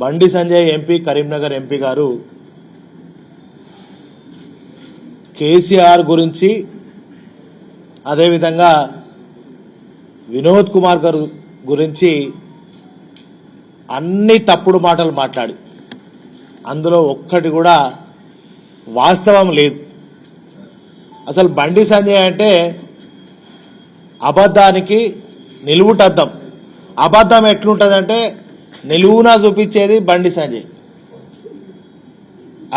Bandi Sanjay MP Karimnagar MP గారు కేసీఆర్ గురించి అదేవిధంగా వినోద్ కుమార్ గారు గురించి అన్ని తప్పుడు మాటలు మాట్లాడి. అందులో ఒక్కటి కూడా వాస్తవం లేదు. అసలు బండి సంజయ్ అంటే అబద్ధానికి నిలువుటద్దం. అబద్ధం ఎట్లుంటుందంటే నిలువునా చూపించేది బండి సంజయ్.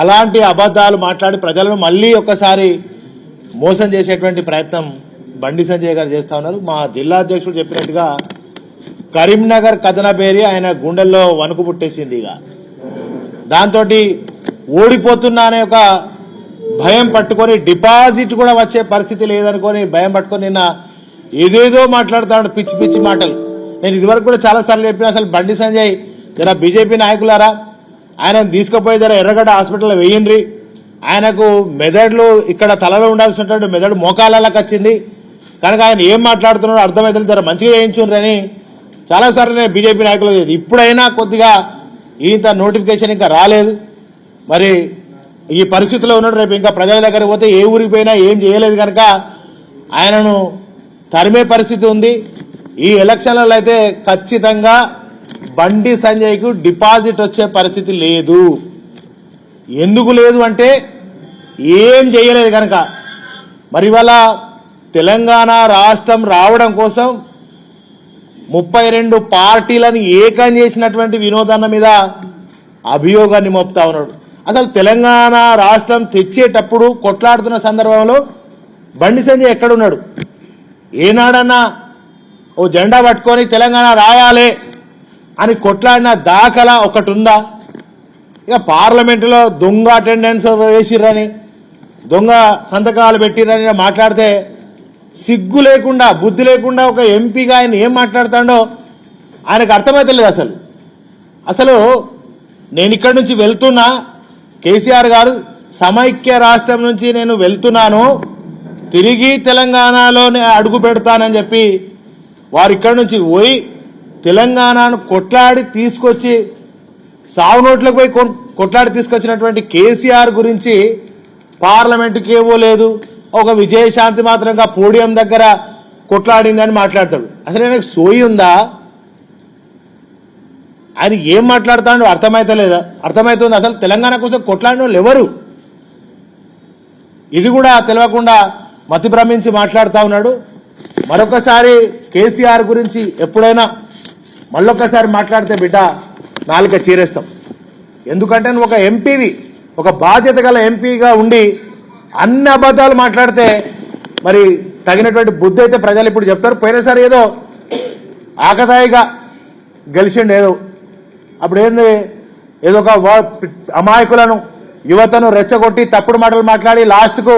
అలాంటి అబద్ధాలు మాట్లాడి ప్రజలను మళ్ళీ ఒక్కసారి మోసం చేసేటువంటి ప్రయత్నం బండి సంజయ్ గారు చేస్తూ ఉన్నారు. మా జిల్లా అధ్యక్షుడు చెప్పినట్టుగా కరీంనగర్ కథనబేరి ఆయన గుండెల్లో వణుకు పుట్టేసింది ఇక. దాంతో ఓడిపోతున్నా అనే ఒక భయం పట్టుకొని డిపాజిట్ కూడా వచ్చే పరిస్థితి లేదనుకొని భయం పట్టుకొని నిన్న ఏదేదో మాట్లాడుతూ పిచ్చి పిచ్చి మాటలు. నేను ఇదివరకు కూడా చాలా సార్లు చెప్పిన అసలు బండి సంజయ్ జర బీజేపీ నాయకులారా? ఆయన తీసుకుపోయి జర ఎర్రగడ్డ హాస్పిటల్లో వేయండి ఆయనకు మెదడులు ఇక్కడ తలలో ఉండాల్సినటువంటి మెదడు మోకాళ్ళకి వచ్చింది. కనుక ఆయన ఏం మాట్లాడుతున్నాడో అర్థమైతే జర మంచిగా వేయించుండ్రని చాలాసార్లు నేను బీజేపీ నాయకులు ఇప్పుడైనా కొద్దిగా ఇంత నోటిఫికేషన్ ఇంకా రాలేదు. మరి ఈ పరిస్థితిలో ఉన్నాడు రేపు ఇంకా ప్రజల దగ్గరికి పోతే ఏ ఊరికి పోయినా ఏం చేయలేదు కనుక ఆయనను తరిమే పరిస్థితి ఉంది. ఈ ఎలక్షన్లలో అయితే ఖచ్చితంగా బండి సంజయ్కు డిపాజిట్ వచ్చే పరిస్థితి లేదు. ఎందుకు లేదు అంటే ఏం చేయలేదు కనుక. మరి ఇవాళ తెలంగాణ రాష్ట్రం రావడం కోసం ముప్పై రెండు పార్టీలను ఏకం చేసినటువంటి వినోదన్న మీద అభియోగాన్ని మోపుతా ఉన్నాడు. అసలు తెలంగాణ రాష్ట్రం తెచ్చేటప్పుడు కొట్లాడుతున్న సందర్భంలో బండి సంజయ్ ఎక్కడున్నాడు? ఏనాడన్నా ఓ జెండా పట్టుకొని తెలంగాణ రావాలి అని కొట్లాడిన దాఖలా ఒకటి ఉందా ఇక పార్లమెంటులో దొంగ అటెండెన్స్ వేసిర్రని దొంగ సంతకాలు పెట్టిర్రని మాట్లాడితే సిగ్గు లేకుండా బుద్ధి లేకుండా ఒక ఎంపీగా ఆయన ఏం మాట్లాడుతాడో ఆయనకు అర్థమైతలేదు అసలు. అసలు నేను ఇక్కడి నుంచి వెళ్తున్నా కేసీఆర్ గారు సమైక్య రాష్ట్రం నుంచి నేను వెళ్తున్నాను తిరిగి తెలంగాణలోనే అడుగు పెడతానని చెప్పి వారు ఇక్కడ నుంచి పోయి తెలంగాణను కొట్లాడి తీసుకొచ్చి సాగు నోట్లకు పోయి కొట్లాడి తీసుకొచ్చినటువంటి కేసీఆర్ గురించి పార్లమెంటుకి ఏవోలేదు ఒక విజయశాంతి మాత్రంగా పోడియం దగ్గర కొట్లాడిందని మాట్లాడతాడు. అసలు ఆయనకు సోయి ఉందా? ఆయన ఏం మాట్లాడతాడో అర్థమైతలేదా? అర్థమవుతుంది అసలు తెలంగాణ కోసం కొట్లాడిన వాళ్ళు ఎవరు? ఇది కూడా తెలియకుండా మతి భ్రమించి మాట్లాడుతూ ఉన్నాడు. మరొకసారి కేసీఆర్ గురించి ఎప్పుడైనా మళ్ళొక్కసారి మాట్లాడితే బిడ్డ నాలుక చీరేస్తాం. ఎందుకంటే నువ్వు ఒక ఎంపీవి ఒక బాధ్యత గల ఎంపీగా ఉండి అన్ని అబద్ధాలు మాట్లాడితే మరి తగినటువంటి బుద్ధి అయితే ప్రజలు ఇప్పుడు చెప్తారు. పోయినసారి ఏదో ఆకతాయిగా గెలిచిండు ఏదో. అప్పుడు ఏంది? ఏదో ఒక అమాయకులను యువతను రెచ్చగొట్టి తప్పుడు మాటలు మాట్లాడి లాస్ట్కు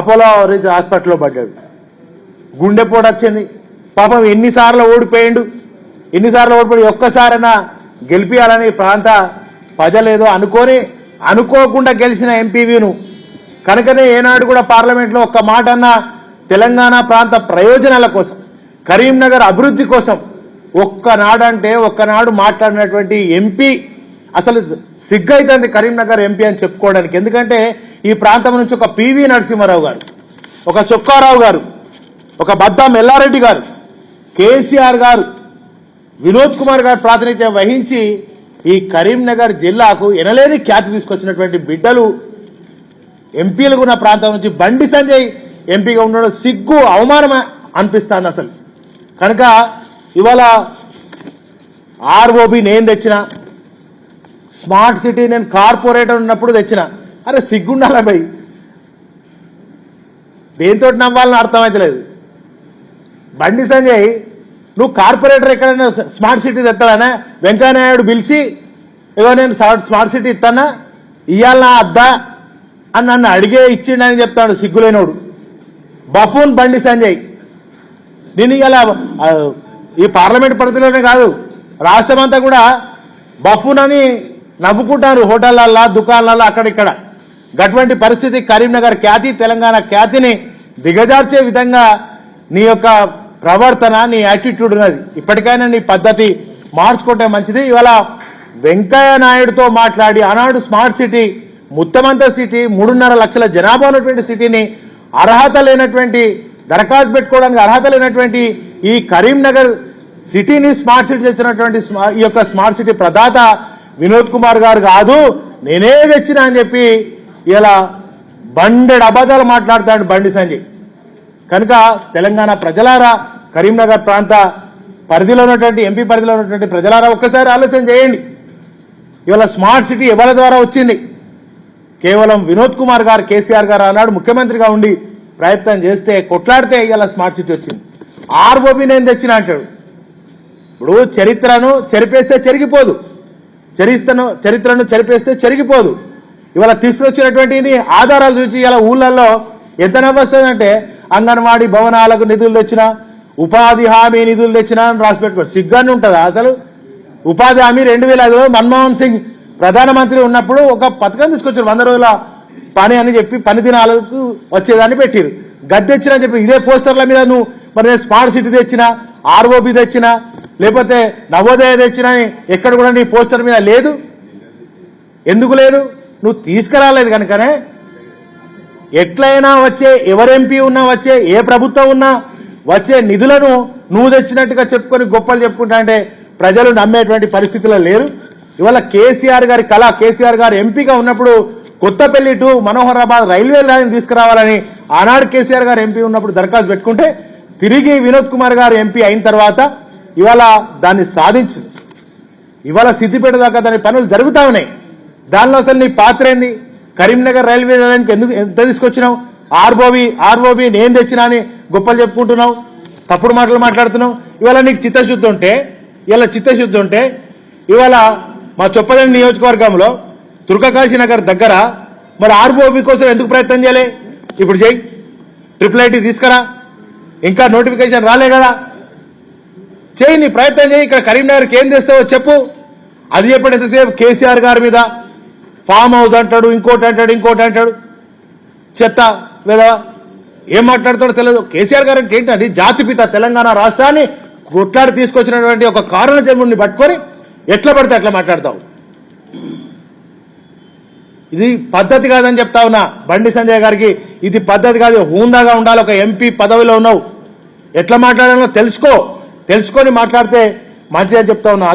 అపోలో రిచ్ హాస్పిటల్లో పడ్డాడు. గుండెపోటు వచ్చింది. పాపం ఎన్నిసార్లు ఓడిపోయిండు. ఎన్నిసార్లు ఓడిపోయి ఒక్కసారైనా గెలిపియాలని ఈ ప్రాంత ప్రజలేదో అనుకొని అనుకోకుండా గెలిచిన ఎంపీవీను. కనుకనే ఏనాడు కూడా పార్లమెంట్లో ఒక్క మాట అన్న తెలంగాణ ప్రాంత ప్రయోజనాల కోసం కరీంనగర్ అభివృద్ధి కోసం ఒక్కనాడంటే ఒక్కనాడు మాట్లాడినటువంటి ఎంపీ అసలు సిగ్గైతుంది కరీంనగర్ ఎంపీ అని చెప్పుకోవడానికి. ఎందుకంటే ఈ ప్రాంతం నుంచి ఒక పివి నరసింహారావు గారు ఒక చొక్కారావు గారు ఒక బద్దం ఎల్లారెడ్డి గారు కేసీఆర్ గారు వినోద్ కుమార్ గారు ప్రాతినిధ్యం వహించి ఈ కరీంనగర్ జిల్లాకు ఎనలేని ఖ్యాతి తీసుకొచ్చినటువంటి బిడ్డలు ఎంపీలు ఉన్న ప్రాంతం నుంచి బండి సంజయ్ ఎంపీగా ఉండడం సిగ్గు అవమానం అనిపిస్తుంది అసలు. కనుక ఇవాళ ఆర్ఓబి నేను తెచ్చిన స్మార్ట్ సిటీ నేను కార్పొరేటర్ ఉన్నప్పుడు తెచ్చిన. అరే సిగ్గుండాలి భయ్? దేంతో నవ్వాలని అర్థమైతలేదు. బండి సంజయ్ నువ్వు కార్పొరేటర్ ఎక్కడైనా స్మార్ట్ సిటీ తెస్తాడనే వెంకయ్యనాయుడు పిలిచి ఇగో నేను స్మార్ట్ సిటీ ఇస్తానా ఇయ్యాలా అద్దా అని నన్ను అడిగే ఇచ్చిండని చెప్తాడు సిగ్గులేనోడు. బఫూన్ బండి సంజయ్. నేను ఇలా ఈ పార్లమెంట్ పరిధిలోనే కాదు రాష్ట్రం అంతా కూడా బఫూన్ అని నవ్వుకుంటారు హోటళ్ళల్లో దుకాణాలలో అక్కడిక్కడ. గటువంటి పరిస్థితి కరీంనగర్ ఖ్యాతి తెలంగాణ ఖ్యాతిని దిగజార్చే విధంగా నీ యొక్క ప్రవర్తన నీ యాటిట్యూడ్ ఉన్నది. ఇప్పటికైనా నీ పద్ధతి మార్చుకుంటే మంచిది. ఇవాళ వెంకయ్య నాయుడుతో మాట్లాడి ఆనాడు స్మార్ట్ సిటీ ముత్తమంత సిటీ మూడున్నర లక్షల జనాభా ఉన్నటువంటి సిటీని అర్హత లేనటువంటి దరఖాస్తు పెట్టుకోవడానికి అర్హత లేనటువంటి ఈ కరీంనగర్ సిటీని స్మార్ట్ సిటీ తెచ్చినటువంటి ఈ యొక్క స్మార్ట్ సిటీ ప్రదాత వినోద్ కుమార్ గారు కాదు. నేనే తెచ్చిన అని చెప్పి ఇలా బండెడు అబద్ధాలు మాట్లాడతాడు బండి సంజయ్. కనుక తెలంగాణ ప్రజలారా కరీంనగర్ ప్రాంత పరిధిలో ఉన్నటువంటి ఎంపీ పరిధిలో ఉన్నటువంటి ప్రజలారా ఒక్కసారి ఆలోచన చేయండి. ఇవాళ స్మార్ట్ సిటీ ఎవరి ద్వారా వచ్చింది? కేవలం వినోద్ కుమార్ గారు కేసీఆర్ గారు అన్నాడు ముఖ్యమంత్రిగా ఉండి ప్రయత్నం చేస్తే కొట్లాడితే ఇవాళ స్మార్ట్ సిటీ వచ్చింది. ఆర్బోబీ నేను తెచ్చిన అంటాడు. ఇప్పుడు చరిత్రను చెరిపేస్తే చెరిగిపోదు. చరిత్రను చరిత్రను చెరిపేస్తే చెరిగిపోదు. ఇవాళ తీసుకొచ్చినటువంటి ఆధారాలు చూసి ఇలా ఊళ్ళల్లో ఎంత నవ్వొస్తుందంటే అంగన్వాడీ భవనాలకు నిధులు తెచ్చినా ఉపాధి హామీ నిధులు తెచ్చినా అని రాసి పెట్టుకోరు సిగ్గాన్ని ఉంటుందా అసలు? ఉపాధి హామీ రెండు వేల ఐదులో మన్మోహన్ సింగ్ ప్రధానమంత్రి ఉన్నప్పుడు ఒక పథకం తీసుకొచ్చారు. వంద రోజుల పని అని చెప్పి పని దినాలకు వచ్చేదాన్ని పెట్టిరు. గద్దె చెప్పి ఇదే పోస్టర్ల మీద నువ్వు మరి నేను స్మార్ట్ సిటీ తెచ్చినా ఆర్ఓబి తెచ్చినా లేకపోతే నవోదయ తెచ్చినా ఎక్కడ కూడా నీ పోస్టర్ మీద లేదు? ఎందుకు లేదు? నువ్వు తీసుకురాలేదు కనుకనే. ఎట్లయినా వచ్చే ఎవరు ఎంపీ ఉన్నా వచ్చే ఏ ప్రభుత్వం ఉన్నా వచ్చే నిధులను నువ్వు తెచ్చినట్టుగా చెప్పుకొని గొప్పలు చెప్పుకుంటా అంటే ప్రజలు నమ్మేటువంటి పరిస్థితుల్లో లేరు. ఇవాళ కేసీఆర్ గారి కళ కేసీఆర్ గారు ఎంపీగా ఉన్నప్పుడు Kothapalli to Manoharabad railway line తీసుకురావాలని ఆనాడు కేసీఆర్ గారు ఎంపీ ఉన్నప్పుడు దరఖాస్తు పెట్టుకుంటే తిరిగి వినోద్ కుమార్ గారు ఎంపీ అయిన తర్వాత ఇవాళ దాన్ని సాధించింది ఇవాళ సిద్దిపేట దాకా దాని పనులు జరుగుతా ఉన్నాయి. దానిలో అసలు నీ పాత్ర ఏంది? కరీంనగర్ రైల్వే లైన్కి ఎందుకు ఎంత తీసుకొచ్చినావు? ఆర్ఓబి ఆర్ఓబి నేను తెచ్చినా అని గొప్పలు చెప్పుకుంటున్నావు తప్పుడు మాటలు మాట్లాడుతున్నావు. ఇవాళ నీకు చిత్తశుద్ధి ఉంటే ఇవాళ చిత్తశుద్ధి ఉంటే ఇవాళ మా చొప్పదండి నియోజకవర్గంలో తుర్కకాశీ నగర్ దగ్గర మరి ఆర్బీఓబీ కోసం ఎందుకు ప్రయత్నం చేయలే? ఇప్పుడు చేయి ట్రిపుల్ ఐటీ తీసుకురా. ఇంకా నోటిఫికేషన్ రాలే కదా. చేయి నీ ప్రయత్నం చేయి ఇక్కడ కరీంనగర్కి ఏం చేస్తావో చెప్పు. అది చెప్పాడు ఎంతసేపు? కేసీఆర్ గారి మీద. ఫామ్ హౌస్ అంటాడు ఇంకోటి అంటాడు ఇంకోటి అంటాడు. చెత్త లేదా ఏం మాట్లాడతాడో తెలియదు. కేసీఆర్ గారు అంటే ఏంటంటే జాతిపిత తెలంగాణ రాష్ట్రాన్ని కొట్లాడి తీసుకొచ్చినటువంటి ఒక కారణ జన్ముడిని పట్టుకొని ఎట్లా పడితే అట్లా మాట్లాడతావు. ఇది పద్ధతి కాదని చెప్తా ఉన్నా. బండి సంజయ్ గారికి ఇది పద్ధతి కాదు. హూందాగా ఉండాలి. ఒక ఎంపీ పదవిలో ఉన్నావు. ఎట్లా మాట్లాడాలో తెలుసుకో. తెలుసుకొని మాట్లాడితే మంచిదని చెప్తా ఉన్నా.